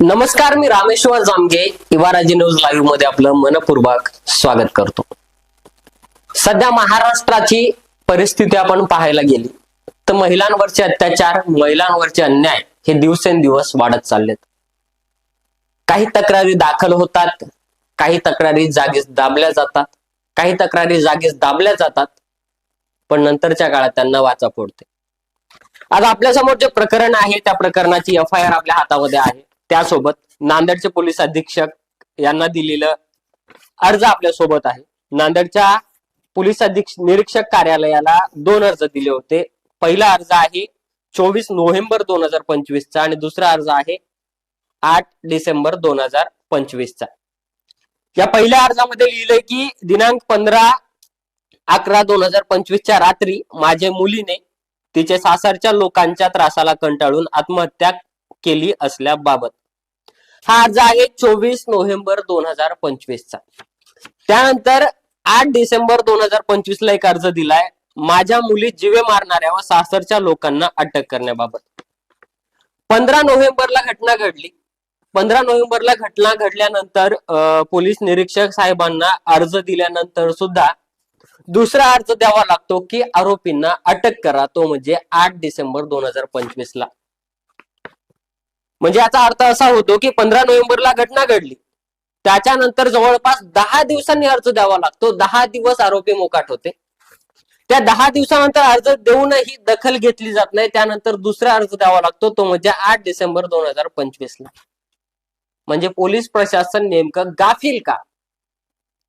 नमस्कार मी रामेश्वर जामगे. इवाराजी न्यूज लाईव्हमध्ये आपलं मनपूर्वक स्वागत करतो. सध्या महाराष्ट्राची परिस्थिती आपण पाहायला गेली तर महिलांवरचे अत्याचार महिलांवरचे अन्याय हे दिवसेंदिवस वाढत चाललेत. काही तक्रारी दाखल होतात काही तक्रारी जागीच दाबल्या जातात काही तक्रारी जागीच दाबल्या जातात पण नंतरच्या काळात त्यांना वाचा फोडते. आज आपल्यासमोर जे प्रकरण आहे त्या प्रकरणाची एफ आय आर आपल्या हातामध्ये आहे. त्यासोबत नांदेडचे पोलीस अधीक्षक यांना दिलेलं अर्ज आपल्यासोबत आहे. नांदेडच्या पोलीस अधीक्षक निरीक्षक कार्यालयाला दोन अर्ज दिले होते. पहिला अर्ज आहे चोवीस नोव्हेंबर दोन हजार पंचवीसचा आणि दुसरा अर्ज आहे आठ डिसेंबर दोन हजार पंचवीसचा. या पहिल्या अर्जामध्ये लिहिलंय की दिनांक पंधरा अकरा दोन हजार पंचवीसच्या रात्री माझ्या मुलीने तिचे सासरच्या लोकांच्या त्रासाला कंटाळून आत्महत्या केली असल्याबाबत. हा अर्ज आहे चोवीस नोव्हेंबर दोन हजार पंचवीसचा. त्यानंतर आठ डिसेंबर दोन हजार पंचवीस ला एक अर्ज दिलाय. माझ्या मुली जिवे मारणाऱ्या व सासरच्या लोकांना अटक करण्याबाबत. पंधरा नोव्हेंबरला घटना घडली. पंधरा नोव्हेंबरला घटना घडल्यानंतर अं, पोलीस निरीक्षक साहेबांना अर्ज दिल्यानंतर सुद्धा दुसरा अर्ज द्यावा लागतो की आरोपींना अटक करा. तो म्हणजे आठ डिसेंबर दोन हजार पंचवीस ला म्हणजे याचा अर्थ असा होतो की पंधरा नोव्हेंबरला घटना घडली. त्याच्यानंतर जवळपास दहा दिवसांनी अर्ज द्यावा लागतो. दहा दिवस आरोपी मोकाट होते. त्या दहा दिवसानंतर अर्ज देऊनही दखल घेतली जात नाही. त्यानंतर दुसरा अर्ज द्यावा लागतो. तो म्हणजे आठ डिसेंबर दोन हजार पंचवीस ला म्हणजे पोलीस प्रशासन नेमकं गाफील का?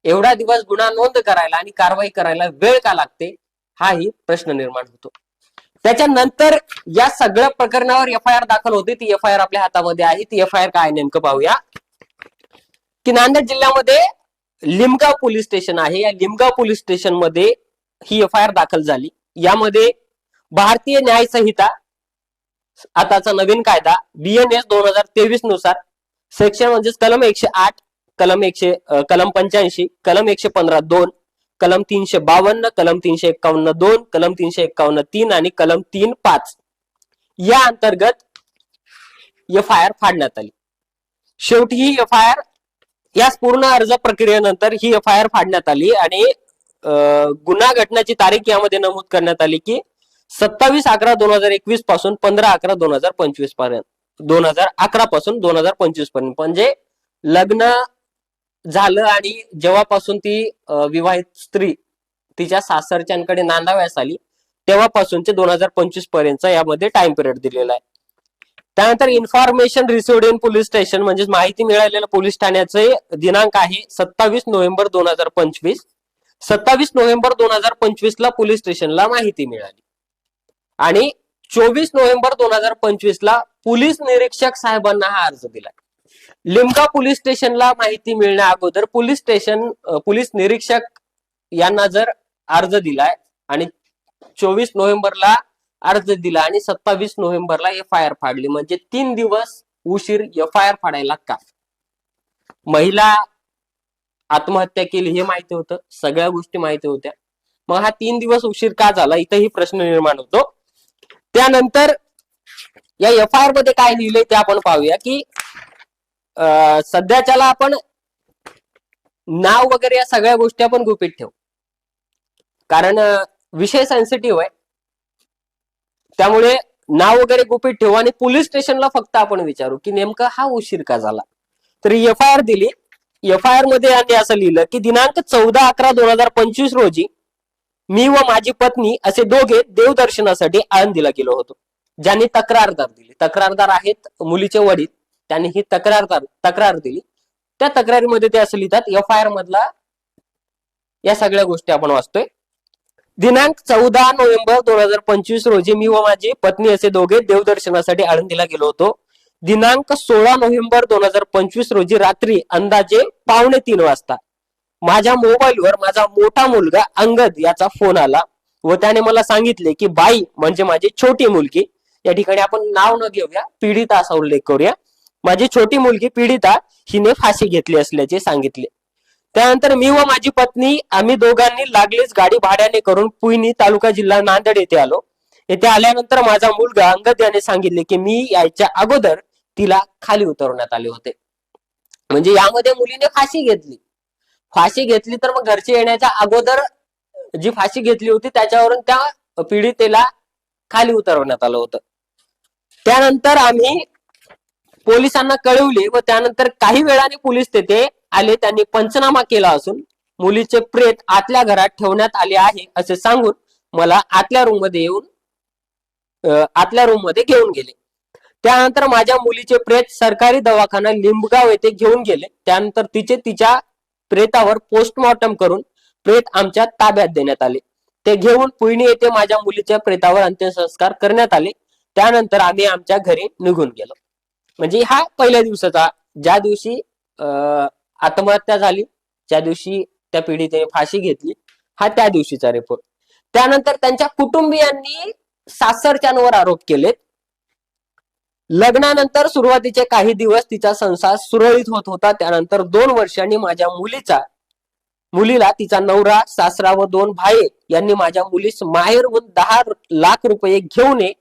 एवढा दिवस गुन्हा नोंद करायला आणि कारवाई करायला वेळ का लागते हाही प्रश्न निर्माण होतो. त्याच्यानंतर या सगळ्या प्रकरणावर एफ आय आर दाखल होते ती एफ आय आर आपल्या हातामध्ये आहे ती एफ आय आर काय नेमकं पाहूया. की नांदेड जिल्ह्यामध्ये लिमगाव पोलीस स्टेशन आहे या लिमगाव पोलीस स्टेशनमध्ये ही एफ आय आर दाखल झाली. यामध्ये भारतीय न्याय संहिता आताचा नवीन कायदा बीएनएस दोन हजार तेवीसनुसार सेक्शन म्हणजे कलम एकशे आठ कलम एकशे कलम पंच्याऐंशी कलम एकशे पंधरा दोन कलम तीनशे बावन्न कलम तीनशे एक्कावन्न दोन कलम तीनशे एक्कावन्न तीन आणि कलम तीन पाच. या अंतर्गत एफ आय आर फाडण्यात आली. शेवटी ही एफ आय आर या पूर्ण अर्ज प्रक्रियेनंतर ही एफ आय आर फाडण्यात आली आणि गुन्हा घटनाची तारीख यामध्ये नमूद करण्यात आली की सत्तावीस अकरा दोन हजार एकवीसपासून पंधरा अकरा दोन हजार पंचवीसपर्यंत दोन हजार अकरा पासून दोन हजार पंचवीसपर्यंत. म्हणजे लग्न झालं आणि जेव्हापासून ती विवाहित स्त्री तिच्या सासरच्यांकडे नांदाव्यास आली तेव्हापासूनचे दोन हजार पंचवीसपर्यंत यामध्ये टाइम पिरियड दिलेला आहे. त्यानंतर information received in police station म्हणजे माहिती मिळालेल्या पोलीस ठाण्याचे दिनांक आहे सत्तावीस नोव्हेंबर दोन हजार पंचवीस. सत्तावीस नोव्हेंबर दोन हजार पंचवीस ला पोलीस स्टेशनला माहिती मिळाली. आणि चोवीस नोव्हेंबर दोन हजार पंचवीस ला पोलीस निरीक्षक साहेबांना हा अर्ज दिला. लिमका पोलीस स्टेशनला माहिती मिळण्या अगोदर पोलीस स्टेशन पोलीस निरीक्षक यांना जर अर्ज दिलाय आणि चोवीस नोव्हेंबरला अर्ज दिला आणि सत्तावीस नोव्हेंबरला एफ आय आर फाडली म्हणजे तीन दिवस उशीर एफ आय आर फाडायला का? महिला आत्महत्या केली हे माहिती होतं सगळ्या गोष्टी माहिती होत्या. मग हा तीन दिवस उशीर का झाला? इथंही प्रश्न निर्माण होतो. त्यानंतर या एफ आय आरमध्ये काय लिहिलंय ते आपण पाहूया की सध्याच्याला आपण नाव वगैरे या सगळ्या गोष्टी आपण गुपित ठेवू. कारण विषय सेन्सिटिव्ह आहे. त्यामुळे नाव वगैरे गुपित ठेवू आणि पोलीस स्टेशनला फक्त आपण विचारू की नेमका हा उशीर का झाला. तर एफ आय आर दिली. एफ आय आरमध्ये यांनी असं लिहिलं की दिनांक चौदा अकरा दोन हजार पंचवीस रोजी मी व माझी पत्नी असे दोघे देवदर्शनासाठी आनंदीला गेलो होतो. ज्यांनी तक्रारदार दिली. तक्रारदार आहेत मुलीचे वडील. त्यांनी ही तक्रारदार तक्रार दिली. त्या तक्रारीमध्ये ते असं लिहितात एफ आय आर मधला या सगळ्या गोष्टी आपण वाचतोय. दिनांक चौदा नोव्हेंबर दोन हजार पंचवीस रोजी मी व माझी पत्नी असे दोघे देवदर्शनासाठी आळंदीला गेलो होतो. दिनांक सोळा नोव्हेंबर दोन हजार पंचवीस रोजी रात्री अंदाजे पावणे तीन वाजता माझ्या मोबाईलवर माझा मोठा मुलगा अंगद याचा फोन आला व त्याने मला सांगितले की बाई म्हणजे माझी छोटी मुलगी या ठिकाणी आपण नाव न घेऊया पीडिता असा उल्लेख करूया. माझी छोटी मुलगी पीडिता हिने फाशी घेतली असल्याचे सांगितले. त्यानंतर मी व माझी पत्नी आम्ही दोघांनी लागलीच गाडी भाड्याने करून पुईनी तालुका जिल्हा नांदेड येथे आलो. येथे आल्यानंतर माझा मुलगा अंगद याने सांगितले की मी यायच्या अगोदर तिला खाली उतरवण्यात आले होते. म्हणजे यामध्ये मुलीने फाशी घेतली. फाशी घेतली तर मग घरचे येण्याच्या अगोदर जी फाशी घेतली होती त्याच्यावरून त्या पीडितेला खाली उतरवण्यात आलं होतं. त्यानंतर आम्ही पोलिसांना कळवले व त्यानंतर काही वेळाने पोलीस तेथे आले. त्यांनी पंचनामा केला असून मुलीचे प्रेत आतल्या घरात ठेवण्यात आले आहे असे सांगून मला आतल्या रूममध्ये येऊन आतल्या रूममध्ये घेऊन गेले. त्यानंतर माझ्या मुलीचे प्रेत सरकारी दवाखाना लिंबगाव येथे घेऊन गेले. त्यानंतर तिचे तिच्या प्रेतावर पोस्टमॉर्टम करून प्रेत आमच्या ताब्यात देण्यात आले. ते घेऊन पुणे येथे माझ्या मुलीच्या प्रेतावर अंत्यसंस्कार करण्यात आले. त्यानंतर आम्ही आमच्या घरी निघून गेलो. म्हणजे हा पहिल्या दिवसाचा ज्या दिवशी अं, आत्महत्या झाली ज्या दिवशी त्या पीडितेने फाशी घेतली हा त्या दिवशीचा रिपोर्ट त्यानंतर त्यांच्या कुटुंबियांनी सासरच्यांवर आरोप केलेत. लग्नानंतर सुरुवातीचे काही दिवस तिचा संसार सुरळीत होत होता. त्यानंतर दोन वर्षांनी माझ्या मुलीचा मुलीला तिचा नवरा सासरा व दोन भाये यांनी माझ्या मुलीस माहेरहून दहा लाख रुपये घेऊन ये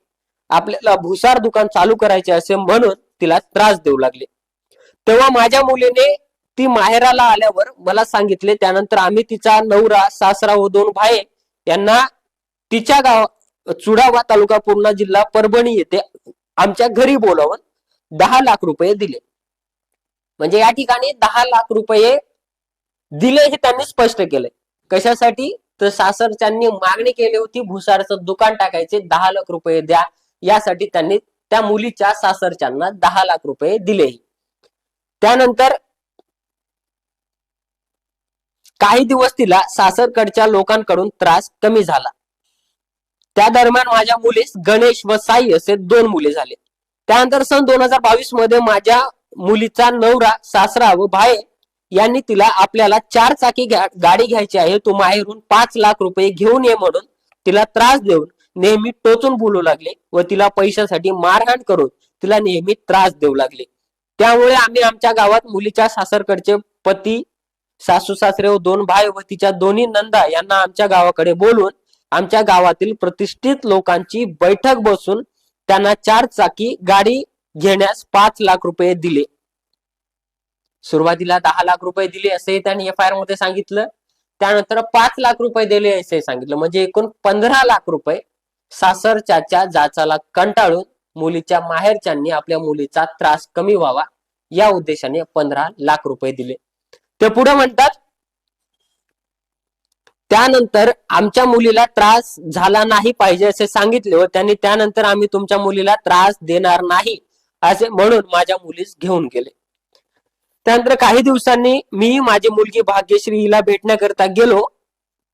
आपल्याला भुसार दुकान चालू करायचे असे म्हणून तिला त्रास देऊ लागले. तेव्हा माझ्या मुलीने ती माहेराला आल्यावर मला सांगितले त्यानंतर आम्ही तिचा नवरा सासरा व दोन भाये यांना तिच्या गाव चुडावा तालुका पूर्णा जिल्हा परभणी येथे आमच्या घरी बोलावून दहा लाख रुपये दिले. म्हणजे या ठिकाणी दहा लाख रुपये दिले हे त्यांनी स्पष्ट केले. कशासाठी? तर सासरच्यांनी मागणी केली होती भुसारचं दुकान टाकायचे दहा लाख रुपये द्या यासाठी त्यांनी त्या मुलीच्या सासरच्यांना दहा लाख रुपये दिले. त्यानंतर काही दिवस तिला सासरकडच्या लोकांकडून त्रास कमी झाला. त्या दरम्यान माझ्या मुलीस गणेश व साई असे दोन मुले झाले. त्यानंतर सन दोन हजार बावीसमध्ये माझ्या मुलीचा नवरा सासरा व भाई यांनी तिला आपल्याला चार चाकी गाडी घ्यायची आहे तू माहेरून पाच लाख रुपये घेऊन ये म्हणून तिला त्रास देऊन नेहमी टोचून बोलू लागले व तिला पैशासाठी मारहाण करून तिला नेहमी त्रास देऊ लागले. त्यामुळे आम्ही आमच्या गावात मुलीच्या सासरकडचे पती सासू सासरे व दोन भाई व तिच्या दोन्ही नंदा यांना आमच्या गावाकडे बोलून आमच्या गावातील प्रतिष्ठित लोकांची बैठक बसून त्यांना चार चाकी गाडी घेण्यास पाच लाख रुपये दिले. सुरुवातीला दहा लाख रुपये दिले असे त्यांनी एफ आय आरमध्ये सांगितलं. त्यानंतर पाच लाख रुपये दिले असे सांगितलं. म्हणजे एकूण पंधरा लाख रुपये सासरच्याच्या जाचाला कंटाळून मुलीच्या माहेरच्यांनी आपल्या मुलीचा त्रास कमी व्हावा या उद्देशाने पंधरा लाख रुपये दिले. ते पुढे म्हणतात त्यानंतर आमच्या मुलीला त्रास झाला नाही पाहिजे असे सांगितले व त्यांनी त्यानंतर आम्ही तुमच्या मुलीला त्रास देणार नाही असे म्हणून माझ्या मुलीस घेऊन गेले. त्यानंतर काही दिवसांनी मी माझी मुलगी भाग्यश्री हिला भेटण्याकरता गेलो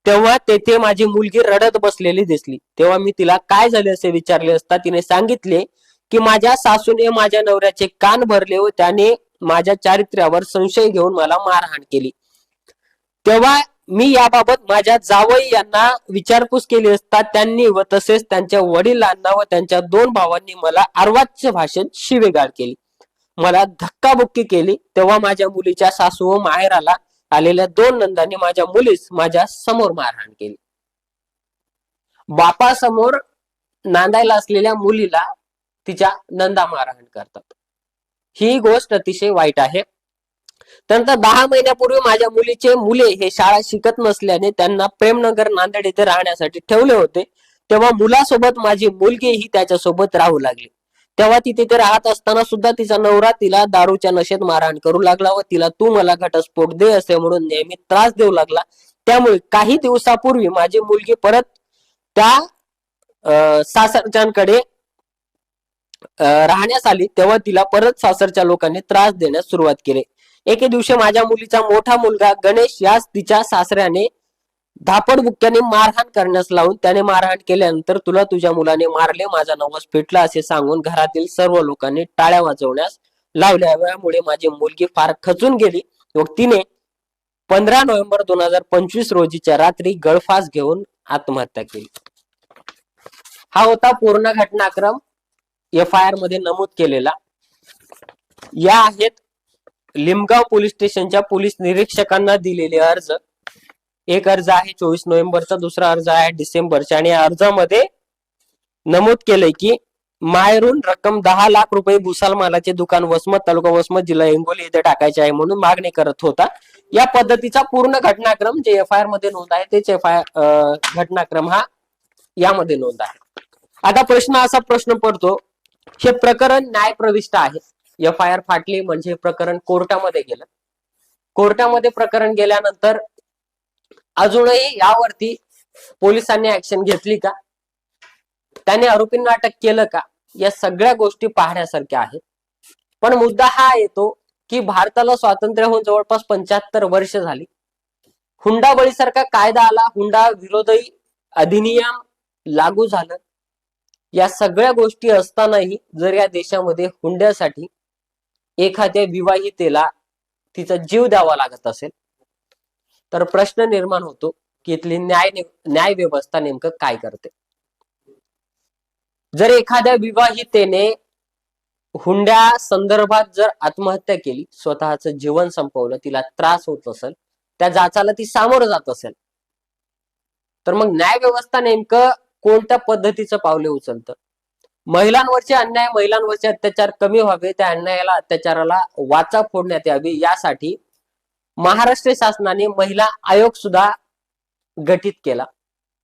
तेव्हा तेथे माझी मुलगी रडत बसलेली दिसली. तेव्हा मी तिला काय झाले असे विचारले असता तिने सांगितले की माझ्या सासूने माझ्या नवऱ्याचे कान भरले व त्याने माझ्या चारित्र्यावर संशय घेऊन मला मारहाण केली. तेव्हा मी याबाबत माझ्या जावई यांना विचारपूस केली असता त्यांनी व तसेच त्यांच्या वडिलांना व त्यांच्या दोन भावांनी मला अर्वाच्य भाषेत शिवेगाळ केली. मला धक्काबुक्की केली. तेव्हा माझ्या मुलीच्या सासू व माहेराला आलेल्या दोन नंदांनी माझ्या मुलीस माझ्यासमोर मारहाण केली. बापासमोर नांदायला असलेल्या मुलीला तिच्या नंदा मारहाण करतात. ही गोष्ट अतिशय वाईट आहे. त्यानंतर दहा महिन्यापूर्वी माझ्या मुलीचे मुले हे शाळा शिकत नसल्याने त्यांना प्रेमनगर नांदेड येथे राहण्यासाठी ठेवले होते. तेव्हा मुलासोबत माझी मुलगी ही त्याच्यासोबत राहू लागली. तेव्हा ती तिथे राहत असताना सुद्धा तिचा नवरा तिला दारूच्या नशेत मारहाण करू लागला व तिला तू मला घटस्फोट दे असे म्हणून नेहमी त्रास देऊ लागला. त्यामुळे काही दिवसापूर्वी माझी मुलगी परत त्या अं, सासरच्यांकडे अं, राहण्यास आली. तेव्हा तिला परत सासरच्या लोकांनी त्रास देण्यास सुरुवात केली. एके दिवशी माझ्या मुलीचा मोठा मुलगा गणेश यास तिच्या सासऱ्याने धापड बुक्क्याने मारहाण करण्यास लावून त्याने मारहाण केल्यानंतर तुला तुझ्या मुलाने मारले माझा नवस पेटला असे सांगून घरातील सर्व लोकांनी टाळ्या वाजवण्यास लावल्यामुळे माझी मुलगी फार खचून गेली. व तिने पंधरा नोव्हेंबर दोन हजार पंचवीस रोजीच्या रात्री गळफास घेऊन आत्महत्या केली. हा होता पूर्ण घटनाक्रम एफ आय आरमध्ये नमूद केलेला. या आहेत लिमगाव पोलीस स्टेशनच्या पोलीस निरीक्षकांना दिलेले अर्ज. एक अर्ज आहे चोवीस नोव्हेंबरचा दुसरा अर्ज आहे डिसेंबरचा. आणि या अर्जामध्ये नमूद केलंय की मायरून रक्कम दहा लाख रुपये भुसाल मालाचे दुकान वसमत तालुका वसमत जिल्हा हिंगोली येथे टाकायचे आहे म्हणून मागणी करत होता. या पद्धतीचा पूर्ण घटनाक्रम जे एफ आय आरमध्ये नोंद आहे तेच एफ आय घटनाक्रम हा यामध्ये नोंद आहे. आता प्रश्न असा प्रश्न पडतो हे प्रकरण न्यायप्रविष्ट आहे. एफ आय आर फाटली म्हणजे प्रकरण कोर्टामध्ये गेलं. कोर्टामध्ये प्रकरण गेल्यानंतर अजूनही यावरती पोलिसांनी ऍक्शन घेतली का? त्याने आरोपींना अटक केलं का? या सगळ्या गोष्टी पाहण्यासारख्या आहेत. पण मुद्दा हा येतो की भारताला स्वातंत्र्य होऊन जवळपास पंच्याहत्तर वर्ष झाली. हुंडाबळीसारखा कायदा आला हुंडा विरोधी अधिनियम लागू झालं. या सगळ्या गोष्टी असतानाही जर या देशामध्ये हुंड्यासाठी एखाद्या विवाहितेला तिचा जीव द्यावा लागत असेल तर प्रश्न निर्माण होतो की इथली न्याय न्याय व्यवस्था नेमकं काय करते. जर एखाद्या विवाहितेने हुंड्या संदर्भात जर आत्महत्या केली स्वतःचं जीवन संपवलं तिला त्रास होत असेल त्या जाचाला ती सामोरं जात असेल तर मग न्याय व्यवस्था नेमकं कोणत्या पद्धतीचं पावले उचलतं? महिलांवरचे अन्याय महिलांवरचे अत्याचार कमी व्हावे त्या अन्यायाला अत्याचाराला वाचा फोडण्यात यावी यासाठी महाराष्ट्र शासनाने महिला आयोग सुद्धा गठीत केला.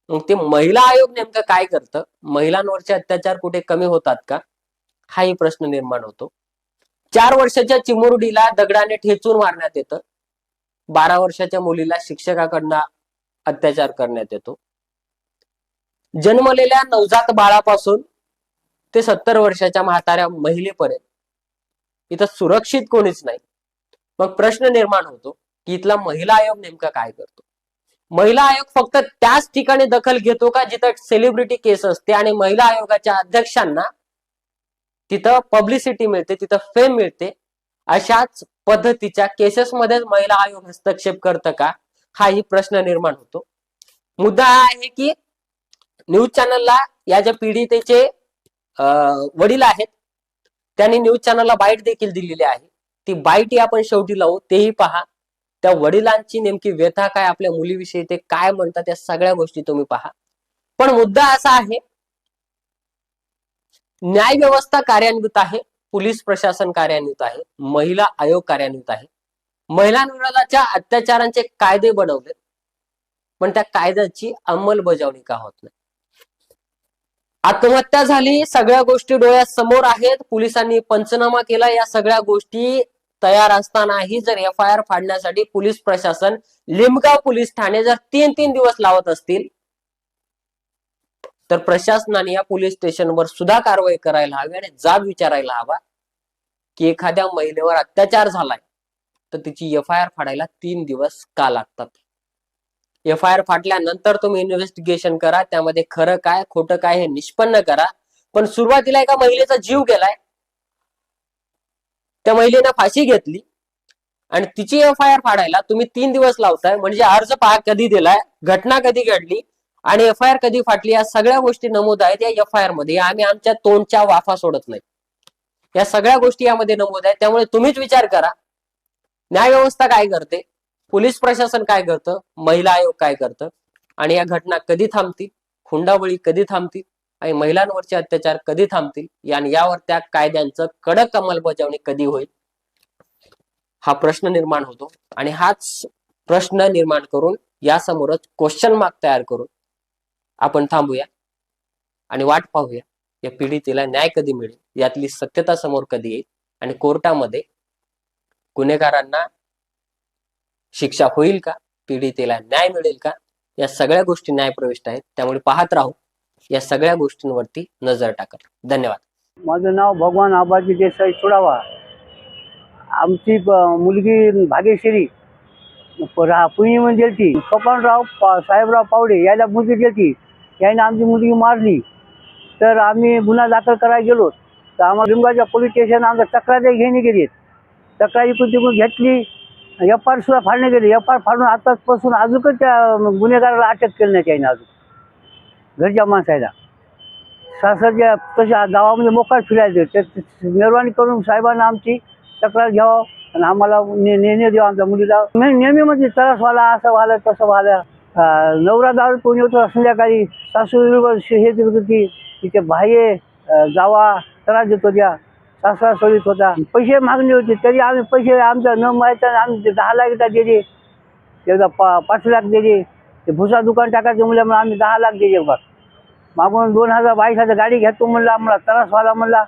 मग ते महिला आयोग नेमकं काय करतं? महिलांवरचे अत्याचार कुठे कमी होतात का? हाही प्रश्न निर्माण होतो. चार वर्षाच्या चिमुरडीला दगडाने ठेचून मारण्यात येतं. बारा वर्षाच्या मुलीला शिक्षकाकडनं अत्याचार करण्यात येतो. जन्मलेल्या नवजात बाळापासून ते सत्तर वर्षाच्या म्हाताऱ्या महिलेपर्यंत. इथं सुरक्षित कोणीच नाही. मग प्रश्न निर्माण होतो. की इथला महिला आयोग नेमका काय करतो? महिला आयोग फक्त त्याच ठिकाणी दखल घेतो का जिथं सेलिब्रिटी केस असते आणि महिला आयोगाच्या अध्यक्षांना तिथं पब्लिसिटी मिळते तिथं फेम मिळते? अशाच पद्धतीच्या केसेसमध्येच महिला आयोग हस्तक्षेप करतं का? हाही प्रश्न निर्माण होतो. मुद्दा हा आहे की न्यूज चॅनलला या ज्या पीडितेचे वडील आहेत त्यांनी न्यूज चॅनलला बाईट देखील दिलेली आहे. ती बाईट आपण शेवटी लावू तेही पहा. त्या वडिलांची नेमकी व्यथा काय आपल्या मुलीविषयी ते काय म्हणतात या सगळ्या गोष्टी तुम्ही पहा. पण मुद्दा असा आहे न्याय व्यवस्था कार्यान्वित आहे पोलीस प्रशासन कार्यान्वित आहे महिला आयोग कार्यान्वित आहे. महिलांविरोधाच्या अत्याचारांचे कायदे बनवले पण त्या कायद्याची अंमलबजावणी का होत नाही? आत्महत्या झाली सगळ्या गोष्टी डोळ्यासमोर आहेत पोलिसांनी पंचनामा केला या सगळ्या गोष्टी तयार असतानाही जर एफ आय आर फाडण्यासाठी पोलीस प्रशासन लिमगाव पोलीस ठाणे जर तीन तीन दिवस लावत असतील तर प्रशासनाने या पोलीस स्टेशनवर सुद्धा कारवाई करायला हवी आणि जाब विचारायला हवा की एखाद्या महिलेवर अत्याचार झालाय तर तिची एफ आय आर फाडायला तीन दिवस का लागतात? एफ आय आर फाटल्यानंतर तुम्ही इन्व्हेस्टिगेशन करा त्यामध्ये खरं काय खोटं काय हे निष्पन्न करा. पण सुरुवातीला एका महिलेचा जीव गेलाय त्या महिलेनं फाशी घेतली. आणि तिची एफ आय आर फाडायला तुम्ही तीन दिवस लावताय. म्हणजे अर्ज पहा कधी दिलाय घटना कधी घडली आणि एफ आय आर कधी फाटली या सगळ्या गोष्टी नमूद आहेत या एफ आय आरमध्ये आम्ही आमच्या तोंडच्या वाफा सोडत नाही. या सगळ्या गोष्टी यामध्ये नमूद आहेत. त्यामुळे तुम्हीच विचार करा. न्याय व्यवस्था काय करते? पोलीस प्रशासन काय करतं? महिला आयोग काय करतं? आणि या घटना कधी थांबतील? हुंडाबळी कधी थांबतील? आणि महिलांवरचे अत्याचार कधी थांबतील? आणि यावर त्या कायद्यांचं कडक अंमलबजावणी कधी होईल? हा प्रश्न निर्माण होतो. आणि हाच प्रश्न निर्माण करून यासमोरच क्वेश्चन मार्क तयार करून आपण थांबूया आणि वाट पाहूया. या पीडितेला न्याय कधी मिळेल? यातली सत्यता समोर कधी येईल? आणि कोर्टामध्ये गुन्हेगारांना शिक्षा होईल का? पीडितेला न्याय मिळेल का? या सगळ्या गोष्टी न्यायप्रविष्ट आहेत. त्यामुळे पाहत राहू. या सगळ्या गोष्टींवरती नजर टाकत धन्यवाद. माझं नाव भगवान आबाजी देसाई सोडावा आमची मुलगी भाग्यश्री प- रा गेलती. स्वपनराव पा साहेबराव पावडे यायला मुलगी गेलती. याने आमची मुलगी मारली. तर आम्ही गुन्हा दाखल करायला गेलो. तर आम्हाला लिंगाच्या पोलीस स्टेशन आमच्या तक्रारी घेणे गेली. तक्रारी पण तिकडून घेतली. एफ आर सुद्धा फाडणे गेली. एफ आर फाडून आताचपासून अजूनच त्या गुन्हेगाराला अटक केली नाही त्याने अजून. घरच्या माणसायला. सासरच्या तशा गावामध्ये मोकाट फिरायचं ते मेहरबानी करून साहेबांना आमची तक्रार घ्यावं आणि आम्हाला ने- निर्णय देऊ आमच्या मुलीला. नेहमी म्हणजे त्रास व्हायला असं व्हायला तसं व्हायला नवरा दारू कोणी होतो संध्याकाळी सासू हे देत होती तिचे भाये जावा त्रास देत होत्या सासरा सोडित होता. पैसे मागणी होती तरी आम्ही पैसे आमचं न माहिती आम्ही ते दहा लाख एकदा दिले. एकदा पा पाच लाख दिले. ते भुसा दुकान टाकायचं म्हणल्यामुळे आम्ही दहा लाख दिले बघ मागून दोन हजार बावीसाचा गाडी घेतो म्हणलं आम्हाला त्रास व्हायला म्हणला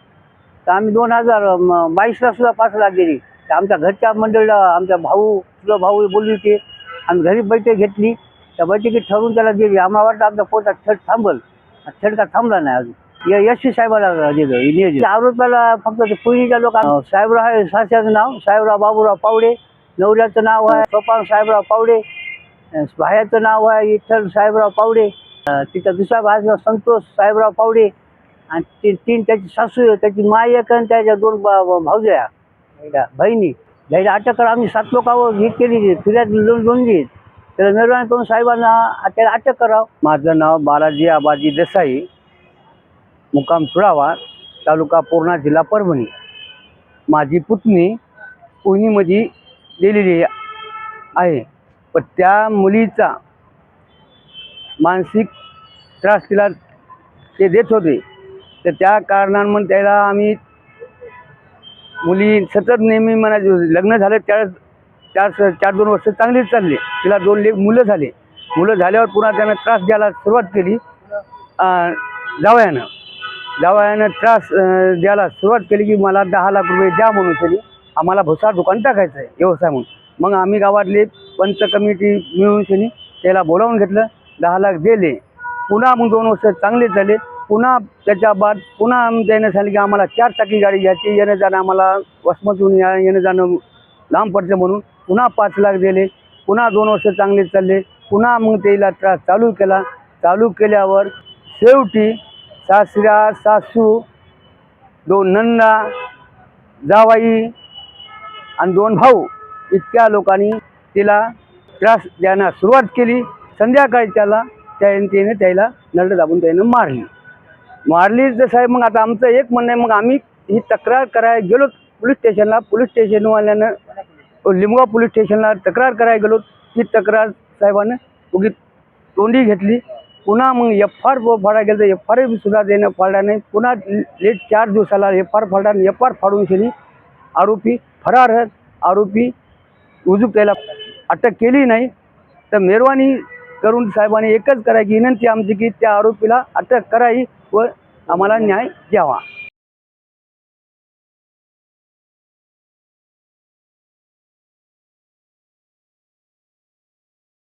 तर आम्ही दोन हजार बावीसला सुद्धा पाच लाख दिली. तर आमच्या घरच्या मंडळीला आमच्या भाऊ तुझा भाऊ बोलली होती आम्ही घरी बैठक घेतली. त्या बैठकीत ठरवून त्याला दिली. आम्हाला वाटतं आमच्या पोटात छट थांबल. छट का थांबला नाही अजून. एस सी साहेबाला दिलं आरोपाला फक्त ते पुणीच्या लोक साहेबराव आहे सासऱ्याचं नाव साहेबराव बाबूराव पावडे. नवऱ्याचं नाव आहे सोपान साहेबराव पावडे. भायाचं नाव आहे विठ्ठल साहेबराव पावडे. तिचा दुसरा भाषा संतोष साहेबराव पावडे. आणि ती तीन त्याची सासू त्याची माय एक आणि त्याच्या दोन भाऊजया त्या बहिणी. त्याला अटक करा आम्ही सात लोकांवर हे केली फिर्याद दोन नोंदली त्याला मेहरबानी करून साहेबांना त्याला अटक करावं. माझं नाव बालाजी आबाजी देसाई मुकाम सुळावा तालुका पूर्णा जिल्हा परभणी. माझी पुतणी पुणीमध्ये गेलेली आहे. पण त्या मुलीचा मानसिक त्रास तिला ते देत होते. तर त्या कारणांमुळे त्याला आम्ही मुली सतत नेहमी म्हणा लग्न झालं त्या चार चार दोन वर्ष चांगलीच चालले. तिला दोन लेख मुलं झाले. मुलं झाल्यावर पुन्हा त्यानं त्रास द्यायला सुरुवात केली. जावयानं. जावयानं त्रास द्यायला सुरुवात केली की मला दहा लाख रुपये द्या म्हणून त्यांनी आम्हाला भुसा दुकान टाकायचं आहे व्यवसाय म्हणून. मग आम्ही गावातले पंच कमिटी मिळून त्यांनी त्याला बोलावून घेतलं. दहा लाख दिले. पुन्हा मग दोन वर्ष चांगले झाले. पुन्हा त्याच्या बाद पुन्हा आम्ही त्याने सांगितलं की आम्हाला चार चाकी गाडी घ्यायची. येणं जाणं आम्हाला वसमतून या येणं जाणं लांब पडतं म्हणून पुन्हा पाच लाख दिले. पुन्हा दोन वर्ष चांगले चालले. पुन्हा मग त्याला त्रास चालू केला. चालू केल्यावर शेवटी सासऱ्या सासू दोन नंदा जावाई आणि दोन भाऊ इतक्या लोकांनी तिला त्रास द्यायला सुरुवात केली. संध्याकाळी त्याला त्या यंत्रेने त्याला नळ दाबून त्यानं मारली. मारली तर साहेब मग आता आमचं एक म्हणणं आहे मग आम्ही ही तक्रार करायला गेलो पोलीस स्टेशनला पोलीस स्टेशनवाल्यानं लिंबगाव पोलीस स्टेशनला तक्रार करायला गेलो. ती तक्रार साहेबानं उगी तोंडी घेतली. पुन्हा मग एफ आर फाडा गेलं तर एफ आर सुद्धा देणं फाडला नाही. पुन्हा लेट चार दिवसाला एफ आर आणि एफ आर फाडून शेली आरोपी फरार आहेत. आरोपी उजूक त्याला अटक केली नाही तर मेहरवानी करून साहेबांनी एकच करायची विनंती आमची की त्या आरोपीला अटक करावी व आम्हाला न्याय द्यावा.